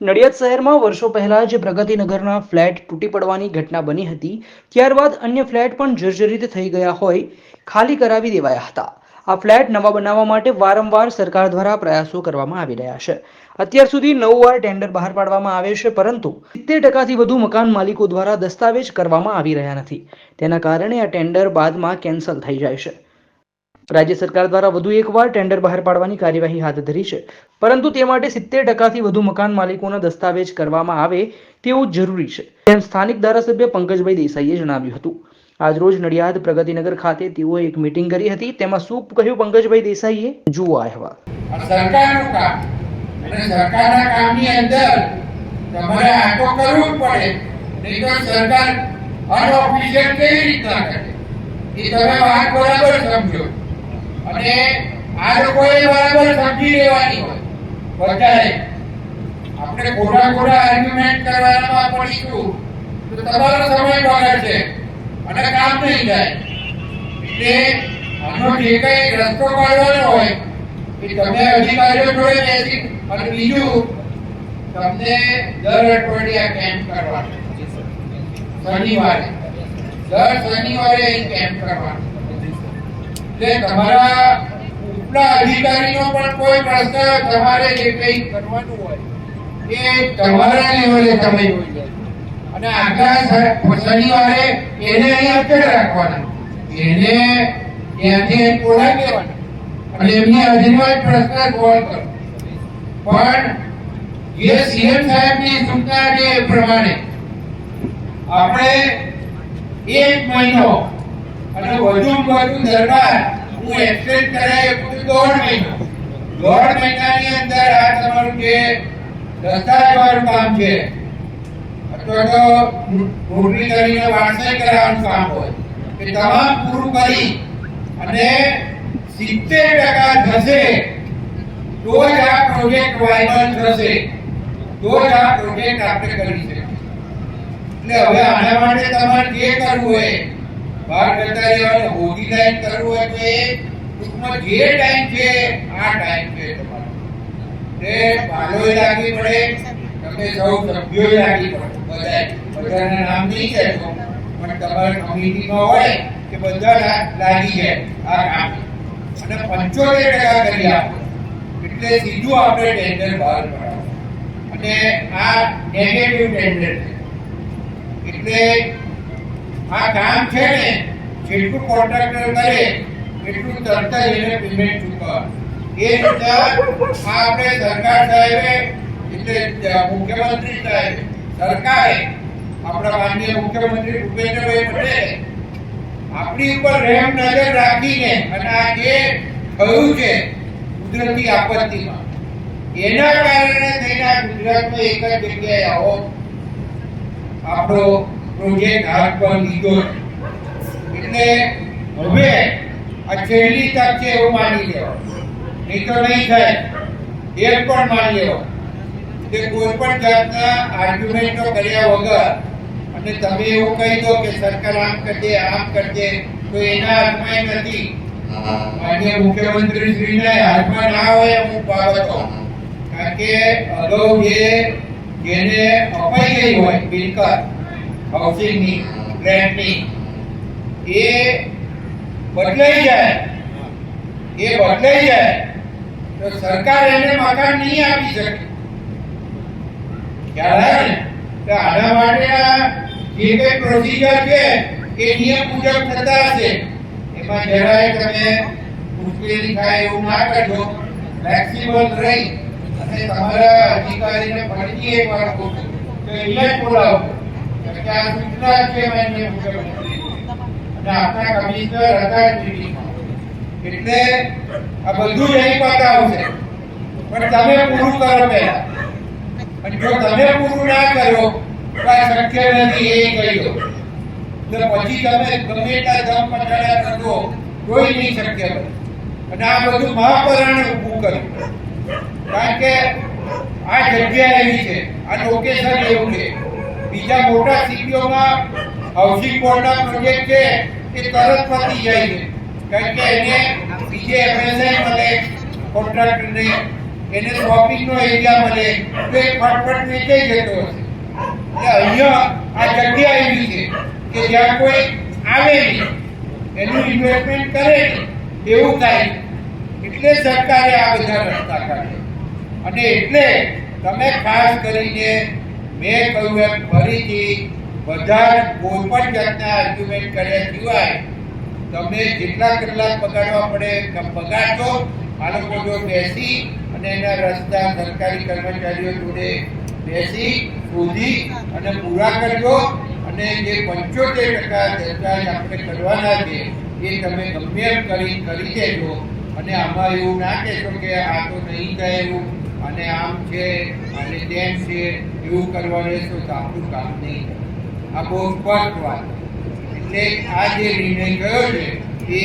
નડિયાદ શહેરમાં વર્ષો પહેલા જે પ્રગતિનગરના ફ્લેટ તૂટી પડવાની ઘટના બની હતી. ત્યારબાદ અન્ય ફ્લેટ પણ જર્જરિત થઈ ગયા હોય, ખાલી કરાવી દેવાયા હતા. આ ફ્લેટ નવા બનાવવા માટે વારંવાર સરકાર દ્વારા પ્રયાસો કરવામાં આવી રહ્યા છે. અત્યાર સુધી નવ વાર ટેન્ડર બહાર પાડવામાં આવે છે, પરંતુ સિત્તેર ટકાથી વધુ મકાન માલિકો દ્વારા દસ્તાવેજ કરવામાં આવી રહ્યા નથી. તેના કારણે આ ટેન્ડર બાદમાં કેન્સલ થઈ જાય છે. રાજ્ય સરકાર દ્વારા વધુ એકવાર ટેન્ડર બહાર પાડવાની કાર્યવાહી હાથ ધરી છે. પરંતુ તે માટે સિત્તેર ટકાથી વધુ મકાન માલિકોના દસ્તાવેજ કરવામાં આવે તેવું જરૂરી છે. તેમ સ્થાનિક ધારાસભ્ય પંકજભાઈ દેસાઈએ જણાવ્યું હતું. આજરોજ નડિયાદ પ્રગતિનગર ખાતે તેઓએ એક મીટિંગ કરી હતી. તેમાં શું કહ્યું પંકજભાઈ દેસાઈએ? જુઓ અહેવાલ. સરકારનું કામ. અને સરકારના કામની અંદર તમારે આ તો કરવું પડે. નહીં તો સરકાર અનઓફિશિયલ કેવી રીતના કરે? એ તમે વાત બરાબર સમજો. અને આ લોકોએ બરાબર સમજી લેવાની હોય. બધાએ. આપણે ખોટા ખોટા આર્ગ્યુમેન્ટ કરવાનું પડીશું. તો તમારો સમય બગાડશે. અને કામ નહીં થાય. એટલે આનો જે કઈ રસ્તો કાઢવાનો હોય, એ તમે અધિકારીઓ જોડે બેસી અને બીજું, તમને દર અઠવાડિયે કેમ્પ કરવાનો. શનિવારે. દર શનિવારે અહીં કેમ્પ કરવાનો. એટલે તમારા ઉપલા અધિકારીનો પણ કોઈ પ્રશ્ન તમારે જે કંઈ કરવાનું હોય, એ તમારા લેવલે તમે હોય લો. અને આગલા શનિવારે એને અહીં અટેડ રાખવાના. એને ત્યાંથી બોલાવી લેવાના. અને એમની હાજરીમાં પ્રશ્ન સોલ્વ કરો. પણ એ સીએમ સાહેબની સૂચના છે એ પ્રમાણે આપણે એક મહિનો અને વધુમાં વધુ દરબાર હું એક્સેપ્ટ કરાય એટલું દોઢ મહિનો. દોઢ મહિનાની અંદર આ તમારું જે દસ્તાવેજવાળું કામ છે, અથવા તો નોટરી કરીને વાંચન કરાવવાનું કામ હોય, એ તમામ પૂરું કરી અને સિત્તેર ટકા થશે તો જ આ પ્રોજેક્ટ વાયબલ થશે તો જ આ પ્રોજેક્ટ આપણે કરી શકીએ. એટલે હવે આના માટે તમારે જે કરવું હોય બહાર જતા રહેવાનું. હોદી લાઈન કરવું હોય તો ટૂંકમાં જે ટાઈમ છે, આ ટાઈમ છે તમારો. તે પાલોય લાગવી પડે. તમે સૌ સભ્યોય લાગી પડે. બધા બધાના નામ નહીં છે પણ તમારા કમિટીમાં હોય કે બધા લાગી જાય. આ કામ. અને પંચોતેર ટકા કરી આપો. એટલે સીધું આપણે ટેન્ડર બહાર પડાવો અને આ નેગેટિવ ટેન્ડર છે. એટલે આ કામ છે ને, જેટલું કોન્ટ્રાક્ટર કરે, એટલું તરત જ એને પેમેન્ટ ચૂકવવા એ રીતે આપણે સરકાર સાહેબે, એટલે મુખ્યમંત્રી સાહેબ, સરકારે આપણા માનનીય મુખ્યમંત્રી ભૂપેન્દ્રભાઈ પટેલે આપણી ઉપર રહેમ નજર રાખીને અને આ જે થયું છે કુદરતી આપત્તિમાં, એના કારણે થઈને ગુજરાતમાં એક જ જગ્યાએ આવો આપણો પ્રોજેક્ટ હાથ પર લીધો. એટલે હવે આ છેલ્લી તક છે એવું માની લેવો નહીં તો નહીં થાય. એક પણ માની લેવો કે કોઈ પણ જાતના આર્ગ્યુમેન્ટો કર્યા વગર અને તમે એવું કહી દો કે સરકાર આમ કરજે આમ કરજે, તો એના હાથમાં એ નથી. માન્ય મુખ્યમંત્રી શ્રીને હાથમાં ના હોય અમુક બાબતો. કારણ કે અગાઉ જે જેને અપાઈ ગઈ હોય મિલકત હાઉસિંગની ફ્લેટની એ બદલાઈ જાય. એ બદલાઈ જાય. તો સરકાર એને મકાન નહીં આપી શકે. ખ્યાલ તો આના માટેના જે કંઈ પ્રોસિજર છે, એ નિયમ મુજબ થતા હશે. એમાં જરાય તમે મુશ્કેલી થાય એવું ના કરજો. ફ્લેક્સિબલ રહી. અને તમારા અધિકારીને ફરીથી એક વાર કે અહીંયા જ બોલાવો. કારણ આ સૂચના છે માન્ય અને આપણા કમિશનર હતા એટલે આ બધું નહીં પતાવશે પણ તમે પૂરું કરો પહેલા. અને જો તમે પૂરું ના કર્યો, તો આ શક્ય નથી એ કહી એટલે પછી તમે ગમે એટલા દમ પટાડા કરજો કોઈ નહીં શક્ય અને આ બધું મહાપરાણે ઊભું કર્યું. કારણ કે આ જગ્યા એવી છે, આ લોકેશન એવું છે. બીજા મોટા સિટીઓમાં હાઉસિંગ બોર્ડના પ્રોજેક્ટ છે, એ તરત પતી જાય છે. કારણ કે એને બીજે એમએસઆઈ મળે કોન્ટ્રાક્ટરને એને શોપિંગનો એરિયા મળે, તો એ ફટફટ વેચાઈ જતો હશે. એટલે અહીંયા આ જગ્યા એવી છે કે જ્યાં કોઈ આવે નહીં, એનું ઇન્વેસ્ટમેન્ટ કરે નહીં, એવું થાય એટલે સરકારે આ બધા રસ્તા કાઢ્યા. અને એટલે તમે ખાસ કરીને મેં કહ્યું એમ, ફરીથી બધા કોઈ પણ જાતના આર્ગ્યુમેન્ટ કર્યા સિવાય તમને જેટલા કલાક બગાડવા પડે કે આ લોકો જો બેસી અને એના રસ્તા સરકારી કર્મચારીઓ જોડે બેસી, શોધી અને પૂરા કરજો અને જે પંચોતેર ટકા સરકાર આપણે કરવાના છે એ તમે ગમે એમ કરી કરી દેજો. અને આમાં એવું ના કહેશો કે આ તો નહીં થાય એવું. અને આમ છે અને તેમ છે એવું કરવા રહેશો તો આપણું કામ નહીં આ બહુ સ્પષ્ટ વાત એટલે આ જે નિર્ણય થયો છે એ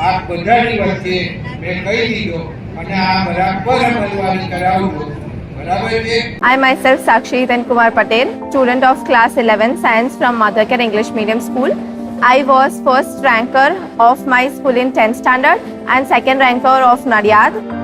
આ બધાની વચ્ચે મેં કહી દીધો અને આ બરાબર અમલવારી કરાવજો I myself Sakshi then Kumar Patel, student of class 11 science from Care English Medium School. I was first ranker of my school in 10th standard and second ranker of Nadiad.